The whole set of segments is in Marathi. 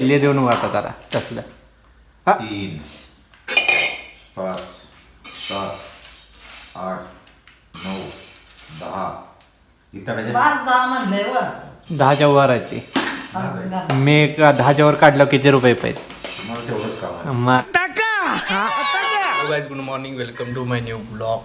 ले देऊन वाटा जरा तसलं. हा. तीन पाच सात आठ नऊ दहा. इतराच्या पाच दहा म्हणलंय व दहाच्या वर आहे ती. मी एक दहाच्या वर काढलं किती रुपये पाहिजे तुम्हाला तेवढंच काम आहे guys good morning welcome to my new blog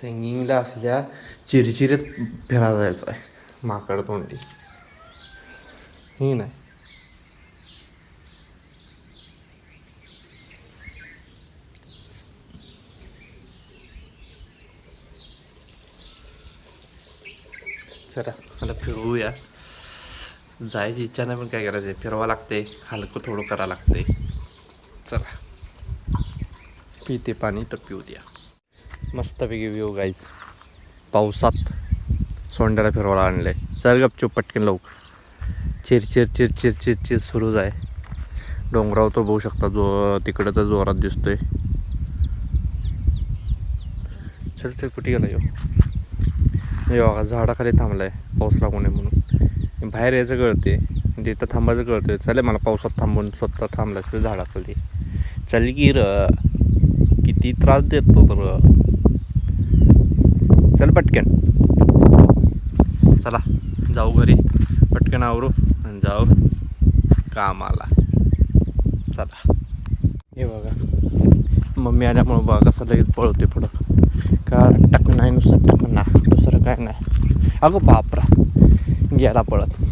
सिंगिंगला असल्या चिरचिरीत फिरा जायचं आहे. माकड तोंडी. ही नाही. चला मला फिरवूया जायची इच्छा नाही पण काय करायचं फिरवा लागते हलकं थोडं करा लागते चला. पिते पाणी तर पिऊ द्या. मस्तपैकी व्ह्यू गाईज पावसात सोंड्याला फिरवायला आणलंय. चल गपचूप पटकन लवकर. चिर चिर चिर चिर चिर चिर सुरूच आहे. डोंगरावर तो बघू शकता जो तिकडं तर जोरात दिसतोय. चल चल कुठे गेला यो? यो बघा झाडाखाली थांबलाय. पाऊस लागू नये म्हणून. बाहेर यायचं कळते म्हणजे तिथं थांबायचं कळते चालेल मला पावसात थांबून स्वतः थांबलाय झाडाखाली. चल की र. किती त्रास देतो तर. चल पटकन. चला जाऊ घरी. पटकन आवरू आणि जाऊ कामाला. चला. हे बघा. मम्मी आल्यामुळं बघा कसं लगेच पळवते पुढं. का टक नाही नुसतं ना दुसरं काय नाही. अगं बापरा. गेला पळत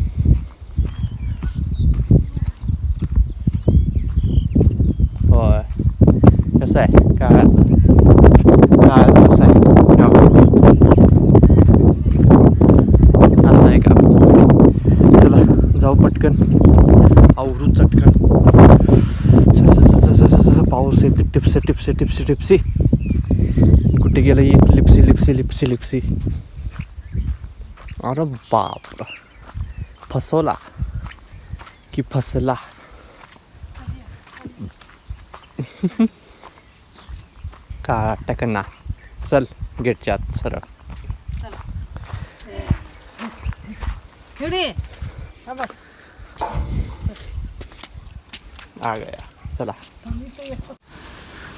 होय कसं आहे काळाचं काळाचं कसं आहे हो. असं आहे का चला जाऊ पटकन आवरू चटकन चल, चल, चल, चल, चल, चल, पाऊस येते टिपसे टिपसे टिपसी टिपसी. कुठे गेलं ही? लिप्सी लिप्सी लिप्सी लिप्सी. अरे बाप फसवला. की फसला. काळा टकना. चल गेटच्या आत सरळ. आ गया. चला.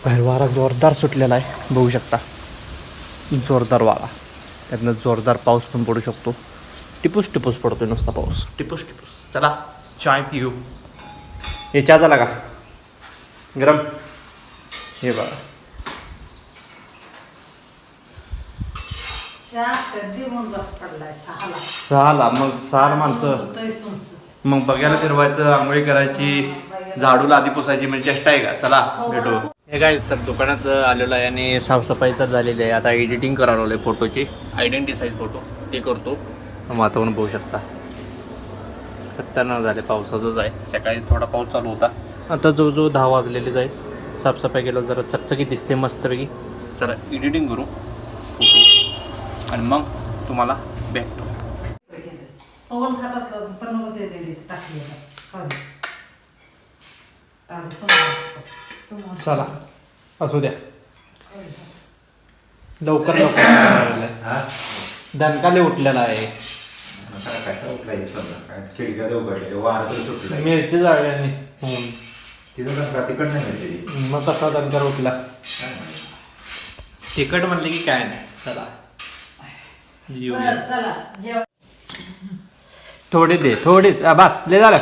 बाहेर वारा जोरदार सुटलेला आहे. बघू शकता. जोरदार वारा. त्यातनं जोरदार पाऊस पण पडू शकतो. टिपूस टिपूस पडतोय नुसता पाऊस. टिपूस टिपूस. चला चाय पिऊ. हे चहा झाला का? गरम. हे बघा. सहाला. सहाला. मग सहा माणसं. मग बघायला फिरवायचं आंघोळी करायची झाडूला आधी पुसायची म्हणजे चेष्टा आहे का? चला भेटू. हे काय तर दुकानात आलेलो आहे आणि साफसफाई तर झालेली आहे. आता एडिटिंग करावं आहे फोटोची आयडेंटिटी साईज फोटो ते करतो. वातावरण बघू शकता. खतरनाक झाले पावसाचंच आहे. सकाळी थोडा पाऊस चालू होता. आता जो जो दहा वाजलेलीच आहे साफसफाई केलं जरा चकचकीत दिसते मस्तपैकी. चला एडिटिंग करू. फोटो आणि मग तुम्हाला भेटतो पवन खात असलं पण टाकली चला असू द्या. लवकर लवकर. हा? दणकाले उठलेला आहे मिरची जाळल्याने मग कसा दणकर उठला तिकट म्हणले की काय नाही. चला. थोडे दे थोडे बस ले झालं.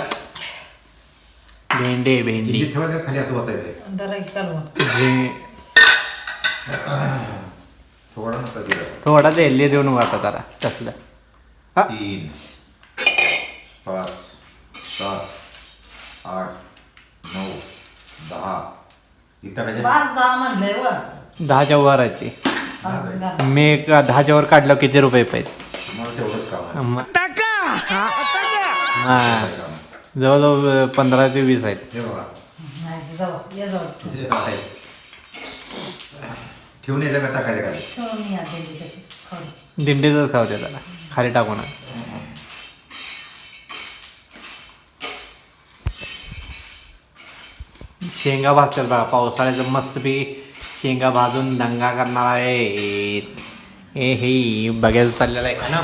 भेंडे भेंडी. इथे ठेवायचं खाली असं होता येते जरा एक चालवा भे- थोडा नसता दिला थोडा दे ले देऊन वाटा जरा तसलं. हा. तीन पाच सात आठ नऊ दहा. इतराच्या पाच दहा म्हणलंय व दहाच्या वर आहे घाल. मी एक दहाच्या वर काढलं किती रुपये पाहिजे तुम्हाला तेवढंच काम आहे. हा. जवळजवळ पंधरा ते वीस आहेत. नाही जाऊ ये जाऊ. आहे. ठेवून यायचं का टाकायचं काय ठेवून या दिली तशीच खाऊ दे. दिंडीच खाऊ दे त्याला. खाली टाकून. शेंगा भाजतात बघा पावसाळ्याचं मस्तपैकी शेंगा भाजून दंगा करणार आहे ए हे बघायला चाललेलं आहे. का ना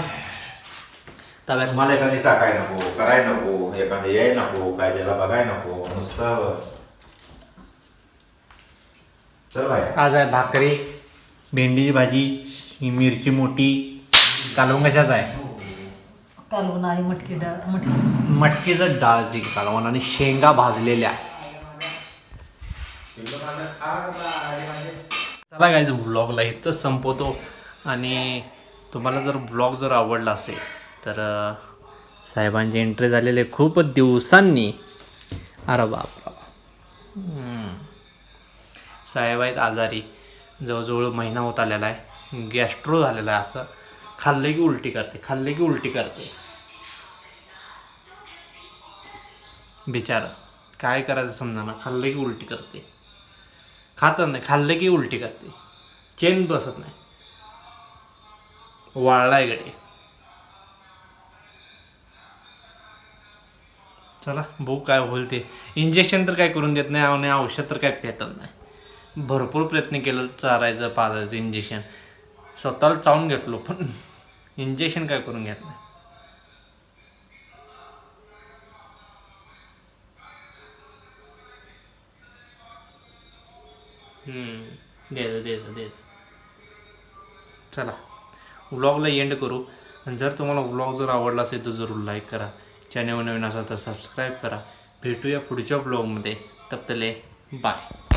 तव्यात मला एखादी टाकाय नको कराय नको एखादं याय नको काय त्याला बघाय नको नुसतं चल बाय. आज आहे भाकरी भेंडीची भाजी ही मिरची मोठी कालवण कशाच आहे? कालवण आहे मटकी डाळ मटकी मटकीचं डाळची कालवण आणि शेंगा भाजलेल्या. चला काय ब्लॉगला इथंच संपवतो. आणि तुम्हाला जर ब्लॉग जर आवडला असेल तर साहेबांचे साहेबांची एंट्री झालेले खूप दिवसांनी. अरे बाप साहेब आहेत आजारी. जवळजवळ महिना होत आलेला आहे. गॅस्ट्रो झालेला आहे असं. खाल्ले की उलटी करते खाल्ले की उलटी करते. बिचारा काय करायचं समजा ना खाल्लं की उलटी करते. खात नाही खाल्लं की उलटी करते. चेन बसत नाही. वाळलाय गडे चला भाऊ काय होईल ते. इंजेक्शन तर काय करून देत नाही आणि औषध तर काय पेतत नाही. भरपूर प्रयत्न केलं चारायचं पाजायचं इंजेक्शन स्वतःला चावून घेतलो पण इंजेक्शन काय करून घेत नाही. हम्म, द्यायचं द्यायचं चला व्लॉगला एंड करू. आणि जर तुम्हाला व्लॉग जर आवडला असेल तर जरूर लाईक करा. चॅनल नवीन असाल तर सबस्क्राईब करा. भेटूया पुढच्या ब्लॉगमध्ये तपतले बाय